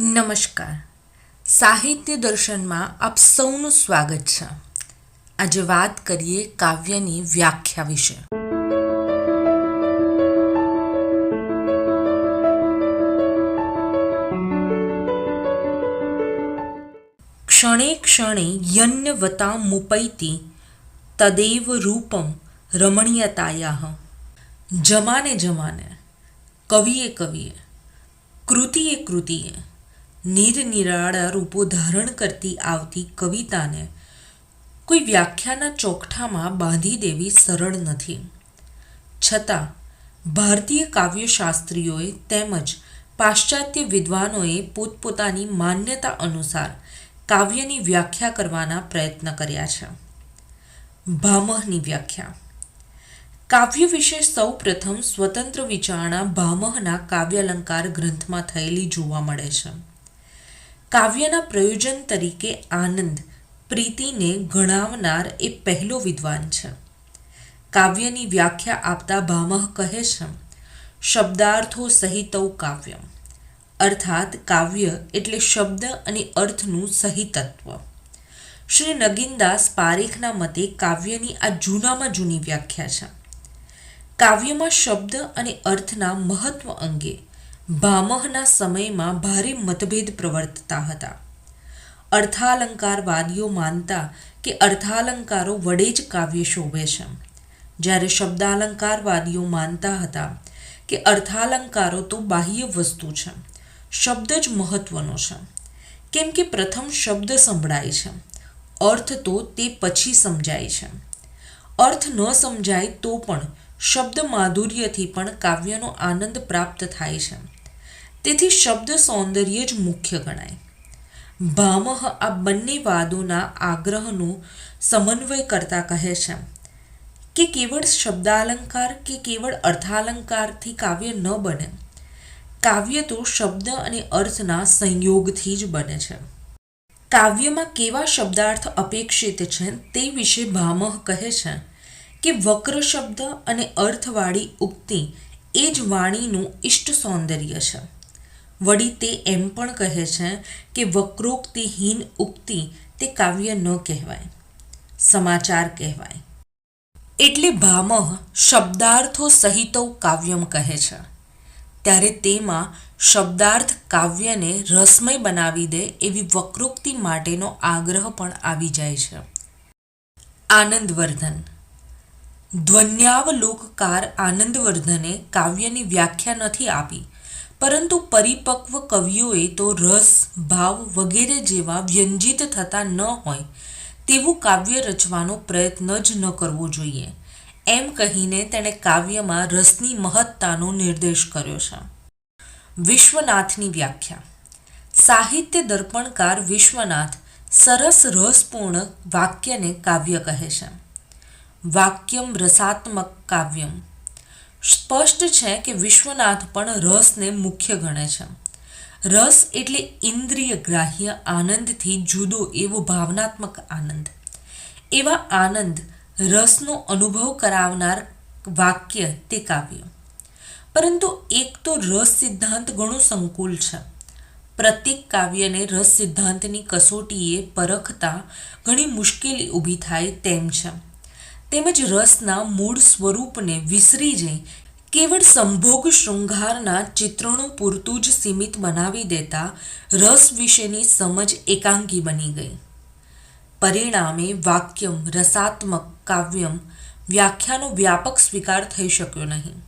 નમસ્કાર. સાહિત્ય દર્શનમાં આપ સૌનું સ્વાગત છે. આજે વાત કરીએ કાવ્યની વ્યાખ્યા વિશે. ક્ષણે ક્ષણે યન્યવતા મુપૈતિ તદેવ રૂપમ રમણીયતાયા જમાને જમાને, કવિએ કવિએ, કૃતિએ કૃતિએ નિરનિરાળા રૂપો ધારણ કરતી આવતી કવિતાને કોઈ વ્યાખ્યાના ચોકઠામાં બાંધી દેવી સરળ નથી. છતાં, ભારતીય કાવ્યશાસ્ત્રીઓએ તેમજ પાશ્ચાત્ય વિદ્વાનોએ પોતપોતાની માન્યતા અનુસાર કાવ્યની વ્યાખ્યા કરવાના પ્રયત્ન કર્યા છે. ભામહની વ્યાખ્યા. કાવ્ય વિશે સૌ પ્રથમ સ્વતંત્ર વિચારણા ભામહના કાવ્યાલંકાર ગ્રંથમાં થયેલી જોવા મળે છે. કાવ્યના પ્રયોજન તરીકે આનંદ પ્રીતિને ગણાવનાર એ પહેલો વિદ્વાન છે. કાવ્યની વ્યાખ્યા આપતા ભામહ કહે છે, શબ્દાર્થો સહિતૌ કાવ્યમ. અર્થાત કાવ્ય એટલે શબ્દ અને અર્થનું સહિતત્વ. શ્રી નગીનદાસ પારેખના મતે કાવ્યની આ જૂનામાં જૂની વ્યાખ્યા છે. કાવ્યમાં શબ્દ અને અર્થના મહત્વ અંગે ભામહના સમયમાં ભારે મતભેદ પ્રવર્તતા હતા. અર્થાલંકારવાદીઓ માનતા કે અર્થાલંકારો વડે જ કાવ્ય શોભે છે. જ્યારે શબ્દાલંકારવાદીઓ માનતા હતા કે અર્થાલંકારો તો બાહ્ય વસ્તુ છે, શબ્દ જ મહત્વનો છે. કેમ કે પ્રથમ શબ્દ સંભળાય છે, અર્થ તો તે પછી સમજાય છે. અર્થ ન સમજાય તો પણ શબ્દ માધુર્યથી પણ કાવ્યનો આનંદ પ્રાપ્ત થાય છે. તેથી શબ્દ સૌંદર્ય જ મુખ્ય ગણાય. ભામહ આ બંને વાદોના આગ્રહનું સમન્વય કરતા કહે છે. કે કેવળ શબ્દાલંકાર કે કેવળ અર્થાલંકારથી કાવ્ય ન બને. કાવ્ય તો શબ્દ અને અર્થના સંયોગથી જ બને છે. કાવ્યમાં કેવા શબ્દાર્થ અપેક્ષિત છે તે વિશે ભામહ કહે છે કે વક્ર શબ્દ અને અર્થવાળી ઉક્તિ એ જ વાણીનું ઇષ્ટ સૌંદર્ય છે. વળી તે એમ પણ કહે છે કે વક્રોક્તિહીન ઉક્તિ તે કાવ્ય ન કહેવાય, સમાચાર કહેવાય. એટલે ભામહ શબ્દાર્થો સહિતો કાવ્યમ કહે છે. ત્યારે તેમાં શબ્દાર્થ કાવ્યને રસમય બનાવી દે એવી વક્રોક્તિ માટેનો આગ્રહ પણ આવી જાય છે. આનંદવર્ધન. ધ્વન્યાવલોકકાર આનંદવર્ધને કાવ્યની વ્યાખ્યા નથી આપી પરંતુ પરિપક્વ કવિઓએ તો રસ, ભાવ વગેરે જેવા વ્યંજિત થતા ન હોય તેવું કાવ્ય રચવાનો પ્રયત્ન જ ન કરવો જોઈએ. એમ કહીને તેણે કાવ્યમાં રસની મહત્તાનો નિર્દેશ કર્યો છે. વિશ્વનાથની વ્યાખ્યા. સાહિત્ય દર્પણકાર વિશ્વનાથ સરસ રસપૂર્ણ વાક્યને કાવ્ય કહે છે. વાક્યમ રસાત્મક કાવ્યમ. સ્પષ્ટ છે કે વિશ્વનાથ પણ રસને મુખ્ય ગણે છે. રસ એટલે ઇન્દ્રિય ગ્રાહ્ય આનંદથી જુદો એવો ભાવનાત્મક આનંદ. એવા આનંદ રસનો અનુભવ કરાવનાર વાક્ય તે કાવ્ય. પરંતુ એક તો રસ સિદ્ધાંત ઘણો સંકુલ છે. પ્રત્યેક કાવ્યને રસ સિદ્ધાંતની કસોટીએ પરખતા ઘણી મુશ્કેલી ઊભી થાય તેમ છે. તેમજ રસના મૂળ સ્વરૂપને વિસરી જઈ કેવળ સંભોગ શૃંગારના ચિત્રણો પૂરતું જ સીમિત બનાવી દેતા રસ વિશેની સમજ એકાંકી બની ગઈ. પરિણામે વાક્યમ, રસાત્મક, કાવ્યમ વ્યાખ્યાનો વ્યાપક સ્વીકાર થઈ શક્યો નહીં.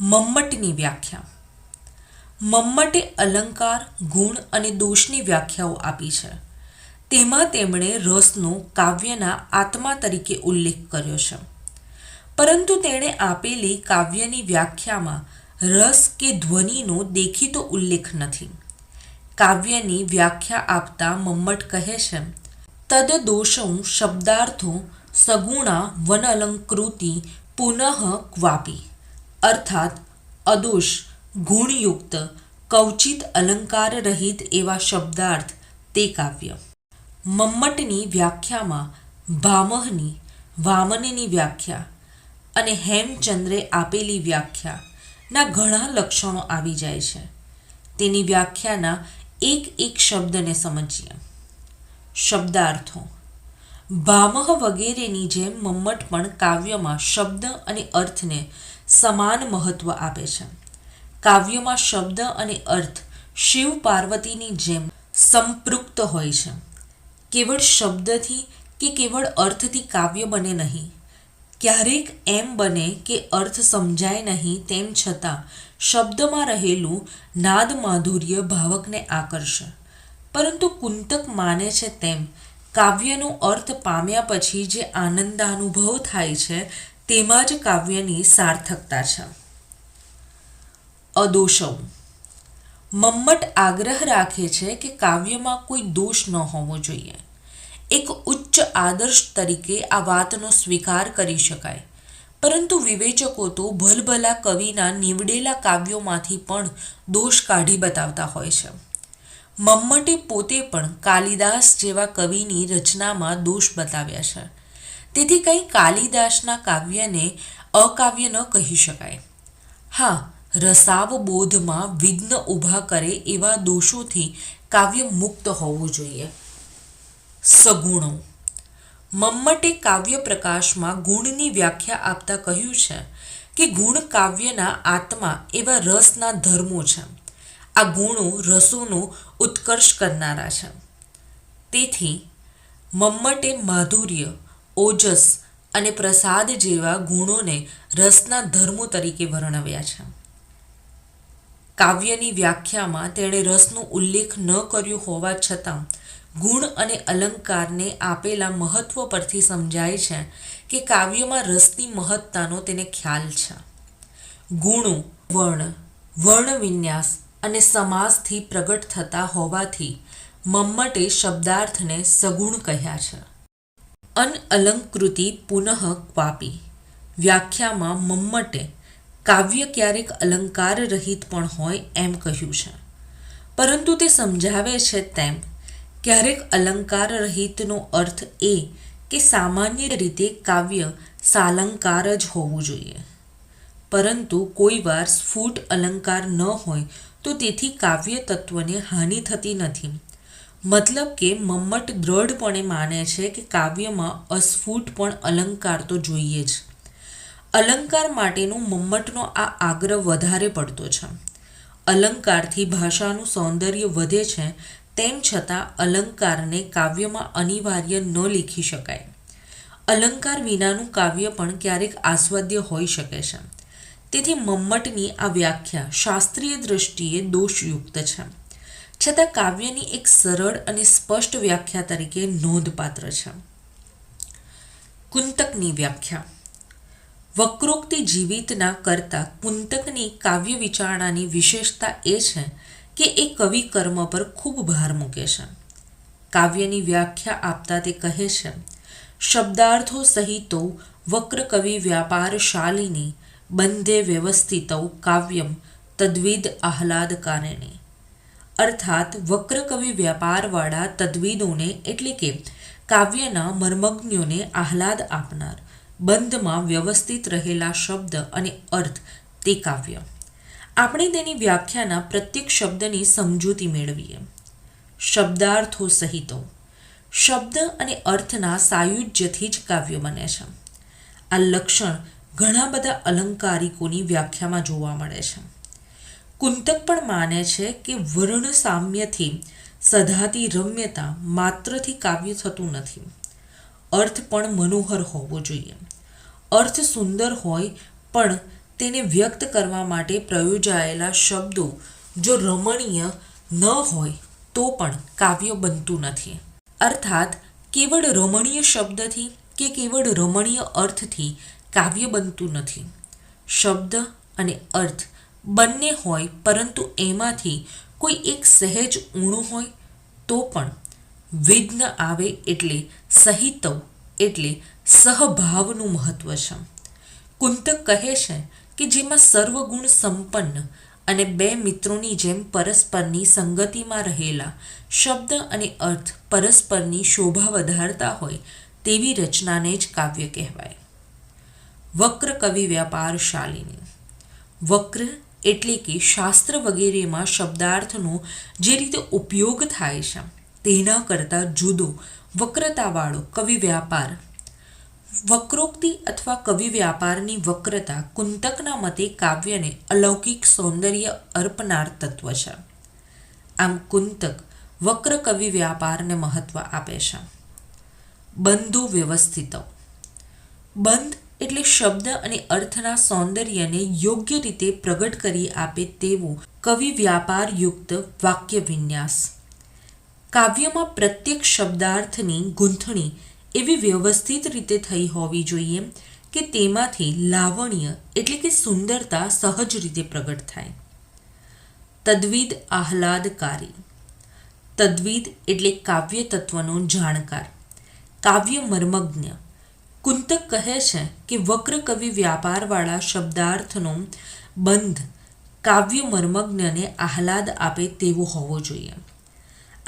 મમ્મટની વ્યાખ્યા. મમ્મટે અલંકાર, ગુણ અને દોષની વ્યાખ્યાઓ આપી છે. તેમાં તેમણે રસનો કાવ્યના આત્મા તરીકે ઉલ્લેખ કર્યો છે. પરંતુ તેણે આપેલી કાવ્યની વ્યાખ્યામાં રસ કે ધ્વનિનો દેખીતો ઉલ્લેખ નથી. કાવ્યની વ્યાખ્યા આપતા મમ્મટ કહે છે તદ દોષૌ શબ્દાર્થો સગુણા વન અલંકૃતિ પુનઃ ક્વાપી. અર્થાત, અદોષ, ગુણયુક્ત કવચિત અલંકાર રહિત એવા શબ્દાર્થ તે કાવ્ય. મમ્મટની વ્યાખ્યામાં ભામહની, વામનની વ્યાખ્યા અને હેમચંદ્રે આપેલી વ્યાખ્યાના ઘણા લક્ષણો આવી જાય છે. તેની વ્યાખ્યાના એક એક શબ્દને સમજીએ. શબ્દાર્થો. ભામહ વગેરેની જેમ મમ્મટ પણ કાવ્યમાં શબ્દ અને અર્થને સમાન મહત્વ આપે છે. કાવ્યમાં શબ્દ અને અર્થ શિવ પાર્વતીની જેમ સંપૃક્ત હોય છે. કેવળ શબ્દથી કે કેવળ અર્થથી કાવ્ય બને નહીં. ક્યારેક એમ બને કે અર્થ સમજાય નહીં તેમ છતાં શબ્દમાં રહેલું નાદ માધુર્ય ભાવકને આકર્ષે. પરંતુ કુંતક માને છે તેમ, કાવ્યનો અર્થ પામ્યા પછી જે આનંદાનુભવ થાય છે તેમાં જ કાવ્યની સાર્થકતા છે. અદોષવ મમ્મટ આગ્રહ રાખે છે કે કાવ્યમાં કોઈ દોષ ન હોવો જોઈએ. એક ઉચ્ચ આદર્શ તરીકે આ વાતનો સ્વીકાર કરી શકાય. પરંતુ વિવેચકો તો ભલભલા કવિના નીવડેલા કાવ્યોમાંથી પણ દોષ કાઢી બતાવતા હોય છે. મમ્મટે પોતે પણ કાલિદાસ જેવા કવિની રચનામાં દોષ બતાવ્યા છે. તેથી કંઈ કાલિદાસના કાવ્યને અકાવ્ય ન કહી શકાય. હા રસાવબોધમાં વિઘ્ન ઊભા કરે એવા દોષોથી કાવ્ય મુક્ત હોવું જોઈએ. સગુણો. મમ્મટે કાવ્ય પ્રકાશમાં ગુણની વ્યાખ્યા આપતા કહ્યું છે કે ગુણ કાવ્યના આત્મા એવા રસના ધર્મો છે. આ ગુણો રસોનો ઉત્કર્ષ કરનારા છે. તેથી મમ્મટે માધુર્ય, ઓજસ અને પ્રસાદ જેવા ગુણોને રસના ધર્મો તરીકે વર્ણવ્યા છે. કાવ્યની વ્યાખ્યામાં તેણે રસનો ઉલ્લેખ ન કર્યો હોવા છતાં, ગુણ અને અલંકારને આપેલા મહત્વ પરથી સમજાય છે કે કાવ્યમાં રસની મહત્તાનો તેને ખ્યાલ છે. ગુણો, વર્ણ વર્ણ વિન્યાસ અને સમાસથી પ્રગટ થતા હોવાથી મમ્મટે શબ્દાર્થને સગુણ કહ્યા છે. અનઅલંકૃતિ પુનઃ ક્વાપી. વ્યાખ્યામાં મમ્મટે કાવ્ય ક્યારેક અલંકાર રહિત પણ હોય એમ કહ્યું છે. પરંતુ તે સમજાવે છે તેમ, ક્યારેક અલંકાર રહિતનો અર્થ એ કે સામાન્ય રીતે કાવ્ય સાલંકાર જ હોવું જોઈએ. પરંતુ કોઈ વાર સ્ફુટ અલંકાર ન હોય તો તેથી કાવ્ય તત્વને હાનિ થતી નથી. મતલબ કે મમ્મટ દ્રઢપણે માને છે કે કાવ્યમાં અસ્ફુટ પણ અલંકાર તો જોઈએ જ. અલંકાર માટેનું મમ્મટનો આ આગ્રહ વધારે પડતો છે. અલંકારથી ભાષાનું સૌંદર્ય વધે છે, તેમ છતાં અલંકારને કાવ્યમાં અનિવાર્ય ન લીખી શકાય. અલંકાર વિનાનું કાવ્ય પણ ક્યારેક આસ્વાદ્ય હોઈ શકે છે. તેથી મમ્મટની આ વ્યાખ્યા શાસ્ત્રીય દૃષ્ટિએ દોષયુક્ત છે. છતાં કાવ્યની એક સરળ અને સ્પષ્ટ વ્યાખ્યા તરીકે નોંધપાત્ર છે. કુંતકની વ્યાખ્યા. વક્રોક્તિ જીવિતના કરતા કુંતકની કાવ્ય વિચારણાની વિશેષતા એ છે કે એ કવિ કર્મ પર ખૂબ ભાર મૂકે છે. કાવ્યની વ્યાખ્યા આપતા તે કહે છે, શબ્દાર્થો સહિતો વક્ર કવિ વ્યાપારશાલિની બંધે વ્યવસ્થિતૌ કાવ્યમ તદ્વિદ આહલાદકારિણી. અર્થાત વક્ર કવિ વ્યાપારવાળા તદ્વિદોને એટલે કે કાવ્યના મર્મજ્ઞોને આહલાદ આપનાર બંધમાં વ્યવસ્થિત રહેલા શબ્દ અને અર્થ તે કાવ્ય. આપણે તેની વ્યાખ્યાના પ્રત્યેક શબ્દની સમજૂતી મેળવીએ. શબ્દાર્થો સહિતો. શબ્દ અને અર્થના સાયુજ્યથી જ કાવ્ય બને છે. આ લક્ષણ ઘણા બધા અલંકારિકોની વ્યાખ્યામાં જોવા મળે છે. કુંતક પણ માને છે કે વર્ણ સામ્યથી સધાતી રમ્યતા માત્રથી કાવ્ય થતું નથી. અર્થ પણ મનોહર હોવો જોઈએ. અર્થ સુંદર હોય, પણ તેને વ્યક્ત કરવા માટે પ્રયોજાયેલા શબ્દો જો રમણીય ન હોય, તો પણ કાવ્ય બનતું નથી. અર્થાત, કેવળ રમણીય શબ્દથી કે કેવળ રમણીય અર્થથી કાવ્ય બનતું નથી. શબ્દ અને અર્થ બંને હોય, પરંતુ એમાંથી કોઈ એક સહેજ ઊણું હોય, તો પણ વિઘ્ન આવે એટલે સહિતવ, એટલે સહભાવનું મહત્વ છે. કુંતક કહે છે કે જેમાં સર્વગુણ સંપન્ન અને બે મિત્રોની જેમ પરસ્પરની સંગતિમાં રહેલા શબ્દ અને અર્થ પરસ્પરની શોભા વધારતા હોય તેવી રચનાને જ કાવ્ય કહેવાય. વક્ર કવિ વ્યાપાર શાલિની. વક્ર એટલે કે શાસ્ત્ર વગેરેમાં શબ્દાર્થનો જે રીતે ઉપયોગ થાય છે, તેના કરતાં જુદો વક્રતાવાળો કવિ વ્યાપાર વક્રોક્તિ અથવા કવિ વ્યાપારની વક્રતા કુંતકના મતે કાવ્યને અલૌકિક સૌંદર્ય અર્પનાર તત્વ છે. આમ કુંતક વક્ર કવિ વ્યાપારને મહત્વ આપે છે. બંધુ વ્યવસ્થિત. બંધ એટલે શબ્દ અને અર્થના સૌંદર્યને યોગ્ય રીતે પ્રગટ કરી આપે તેવો કવિ વ્યાપારયુક્ત વાક્ય વિન્યાસ. કાવ્યમાં પ્રત્યેક શબ્દાર્થની ગૂંથણી એવી વ્યવસ્થિત રીતે થઈ હોવી જોઈએ કે તેમાંથી લાવણ્ય એટલે કે સુંદરતા સહજ રીતે પ્રગટ થાય. તદ્વિદ આહલાદકારી. તદ્વિદ એટલે કાવ્ય તત્વનો જાણકાર. કાવ્ય મર્મજ્ઞ. કુંતક કહે છે કે વક્ર કવિ વ્યાપારવાળા શબ્દાર્થનો બંધ કાવ્ય મર્મજ્ઞને આહલાદ આપે તેવો હોવો જોઈએ.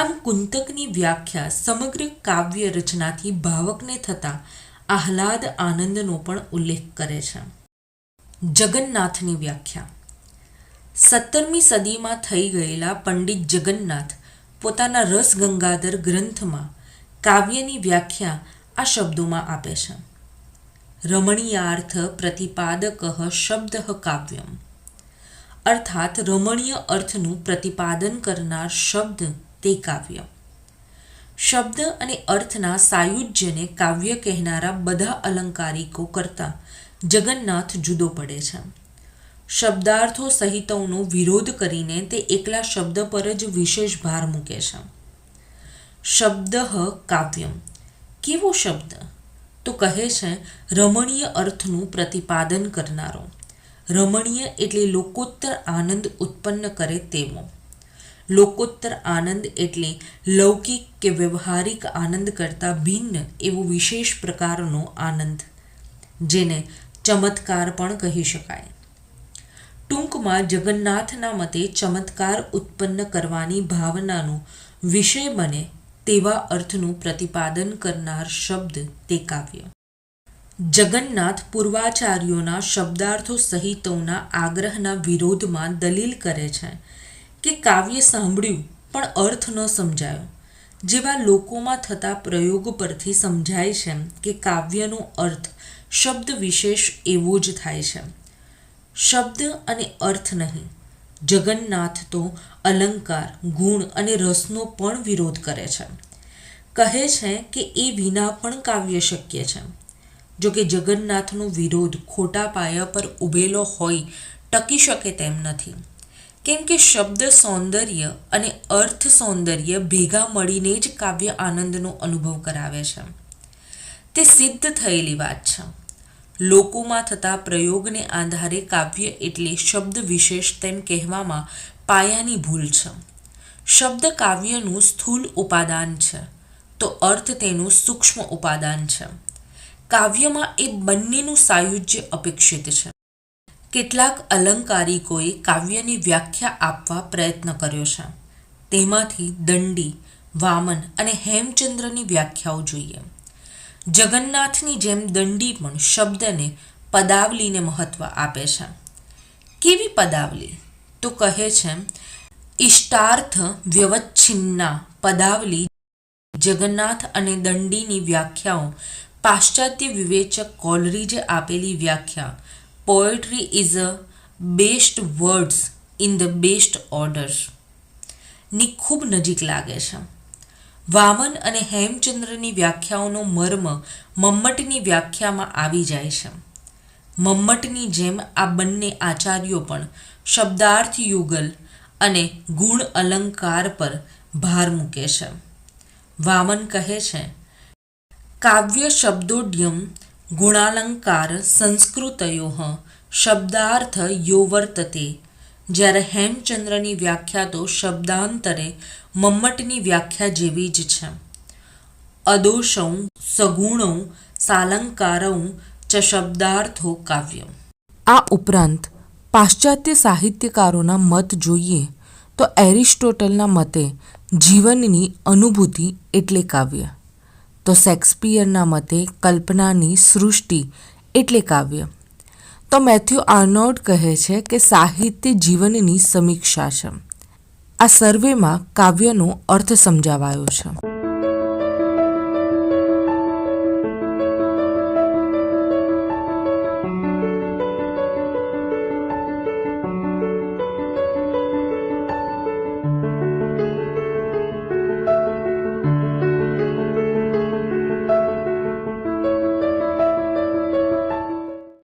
આમ કુંતકની વ્યાખ્યા સમગ્ર કાવ્ય રચનાથી ભાવકને થતા આહલાદ આનંદનો પણ ઉલ્લેખ કરે છે. જગન્નાથની વ્યાખ્યા. સત્તરમી સદીમાં થઈ ગયેલા પંડિત જગન્નાથ પોતાના રસ ગંગાધર ગ્રંથમાં કાવ્યની વ્યાખ્યા આ શબ્દોમાં આપે છે. રમણીયાર્થ પ્રતિપાદક શબ્દ કાવ્યમ. અર્થાત રમણીય અર્થનું પ્રતિપાદન કરનાર શબ્દ તે કાવ્ય શબ્દ અને અર્થના સાયુજ્યને કાવ્ય કહેનારા બધા અલંકારિકો કરતાં જગન્નાથ જુદો પડે છે. શબ્દાર્થો સહિતોનો વિરોધ કરીને તે એકલા શબ્દ પર જ વિશેષ ભાર મૂકે છે. શબ્દ કાવ્યમ. કેવો શબ્દ? તો કહે છે, રમણીય અર્થનું પ્રતિપાદન કરનારો. રમણીય એટલે લોકોત્તર આનંદ ઉત્પન્ન કરે તેવો. લોકોત્તર આનંદ એટલે લૌકિક કે વ્યવહારિક આનંદ કરતાં ભિન્ન એવો વિશેષ પ્રકારનો આનંદ, જેને ચમત્કાર પણ કહી શકાય. ટૂંકમાં જગન્નાથના મતે ચમત્કાર ઉત્પન્ન કરવાની ભાવનાનો વિષય બને તેવા અર્થનું પ્રતિપાદન કરનાર શબ્દ તે કાવ્ય. જગન્નાથ પૂર્વાચાર્યોના શબ્દાર્થો સહિતોના આગ્રહના વિરોધમાં દલીલ કરે છે. કે કાવ્ય સાંભળ્યું પણ અર્થ ન સમજાયો. જેવા લોકોમાં થતા પ્રયોગ પરથી સમજાય છે કે કાવ્યનો અર્થ શબ્દ વિશેષ એવો જ થાય છે. શબ્દ અને અર્થ નહીં, જગન્નાથ તો અલંકાર, ગુણ અને રસનો પણ વિરોધ કરે છે. કહે છે કે એ વિના પણ કાવ્ય શક્ય છે. જો કે જગન્નાથનો વિરોધ ખોટા પાયા પર ઉભેલો હોય ટકી શકે તેમ નથી. કેમ કે શબ્દ સૌંદર્ય અને અર્થ સૌંદર્ય ભેગા મળીને જ કાવ્ય આનંદનો અનુભવ કરાવે છે. તે સિદ્ધ થયેલી વાત છે. લોકોમાં થતા પ્રયોગને આધારે કાવ્ય એટલે શબ્દ વિશેષ તેમ કહેવામાં પાયાની ભૂલ છે. શબ્દ કાવ્યનું સ્થૂલ ઉપાદાન છે, તો અર્થ તેનું સૂક્ષ્મ ઉપાદાન છે. કાવ્યમાં એ બંનેનું સાયુજ્ય અપેક્ષિત છે. કેટલાક અલંકારિકોએ કાવ્યની વ્યાખ્યા આપવા પ્રયત્ન કર્યો છે. તેમાંથી દંડી, વામન અને હેમચંદ્રની વ્યાખ્યાઓ જોઈએ. જગન્નાથની જેમ દંડી પણ શબ્દને પદાવલીને મહત્વ આપે છે. કેવી પદાવલી? તો કહે છે ઇષ્ટાર્થ વ્યવચ્છિન્ના પદાવલી જગન્નાથ અને દંડીની વ્યાખ્યાઓ પાશ્ચાત્ય વિવેચક કોલરીજે આપેલી વ્યાખ્યા poetry is a best words in the best ઓર્ડરની ખૂબ નજીક લાગે છે. વામન અને હેમચંદ્રની વ્યાખ્યાઓનો મર્મ મમ્મટની વ્યાખ્યામાં આવી જાય છે. મમ્મટની જેમ આ બંને આચાર્યો પણ શબ્દાર્થ યુગલ અને ગુણ અલંકાર પર ભાર મૂકે છે. વામન કહે છે, કાવ્ય શબ્દોડ્યમ ગુણાલંકાર સંસ્કૃતયો શબ્દાર્થ યો વર્તતે. જ્યારે હેમચંદ્રની વ્યાખ્યા તો શબ્દાંતરે મમ્મટની વ્યાખ્યા જેવી જ છે. અદોષૌ, સગુણૌ, સાલંકારૌ ચ શબ્દાર્થો કાવ્ય આ ઉપરાંત પાશ્ચાત્ય સાહિત્યકારોના મત જોઈએ તો એરિસ્ટોટલના મતે જીવનની અનુભૂતિ એટલે કાવ્ય. તો શેક્સપિયરના મતે કલ્પનાની સૃષ્ટિ એટલે કાવ્ય. તો મેથ્યુ આર્નોલ્ડ કહે છે કે સાહિત્ય જીવનની સમીક્ષા છે. આ સર્વેમાં કાવ્યનો અર્થ સમજાવાયો છે.